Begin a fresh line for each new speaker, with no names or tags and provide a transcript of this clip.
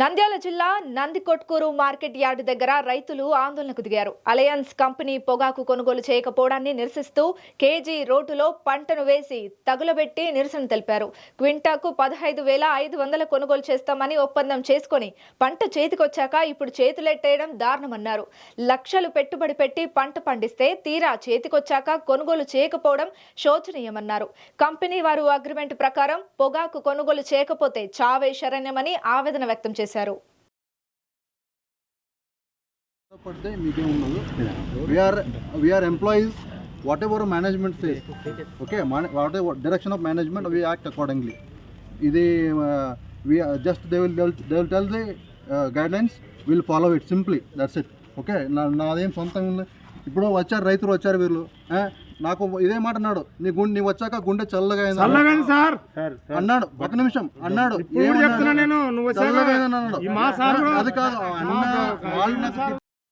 నంద్యాల జిల్లా Nandikotkur market yard దగ్గర రైతులు ఆందోళనకు దిగారు. అలయన్స్ కంపెనీ పొగాకు కొనుగోలు చేయకపోవడాన్ని నిరసిస్తూ కేజీ రోడ్డులో పంటను వేసి తగులబెట్టి నిరసన తెలిపారు. క్వింటాకు పదహైదు వేల ఐదు వందల కొనుగోలు చేస్తామని ఒప్పందం చేసుకొని పంట చేతికొచ్చాక ఇప్పుడు చేతులెట్టేయడం దారుణమన్నారు. లక్షలు పెట్టుబడి పెట్టి పంట పండిస్తే తీరా చేతికొచ్చాక కొనుగోలు చేయకపోవడం శోచనీయమన్నారు. కంపెనీ వారు అగ్రిమెంట్ ప్రకారం పొగాకు కొనుగోలు చేయకపోతే చావే శరణ్యమని ఆవేదన వ్యక్తం చేశారు.
పడితే మీకేం ఉండదు. We are we are employees whatever management say okay whatever direction of management we act accordingly ఇది we just they will they will tell the guidelines will follow it simply that's it okay నా నాదేం సొంతంగా ఉంది? ఇప్పుడు వచ్చారు రైతులు వచ్చారు వీళ్ళు. నాకు ఇదే మాట అన్నాడు. నీ గుండె నీ వచ్చాక గుండె చల్లగా అయింది
చల్లగాని సార్.
అన్నాడు. ఒక నిమిషం. అన్నాడు.
నేను. నువ్వు
చల్లగా అన్నాడు. అది కాదు. అన్న వాళ్ళు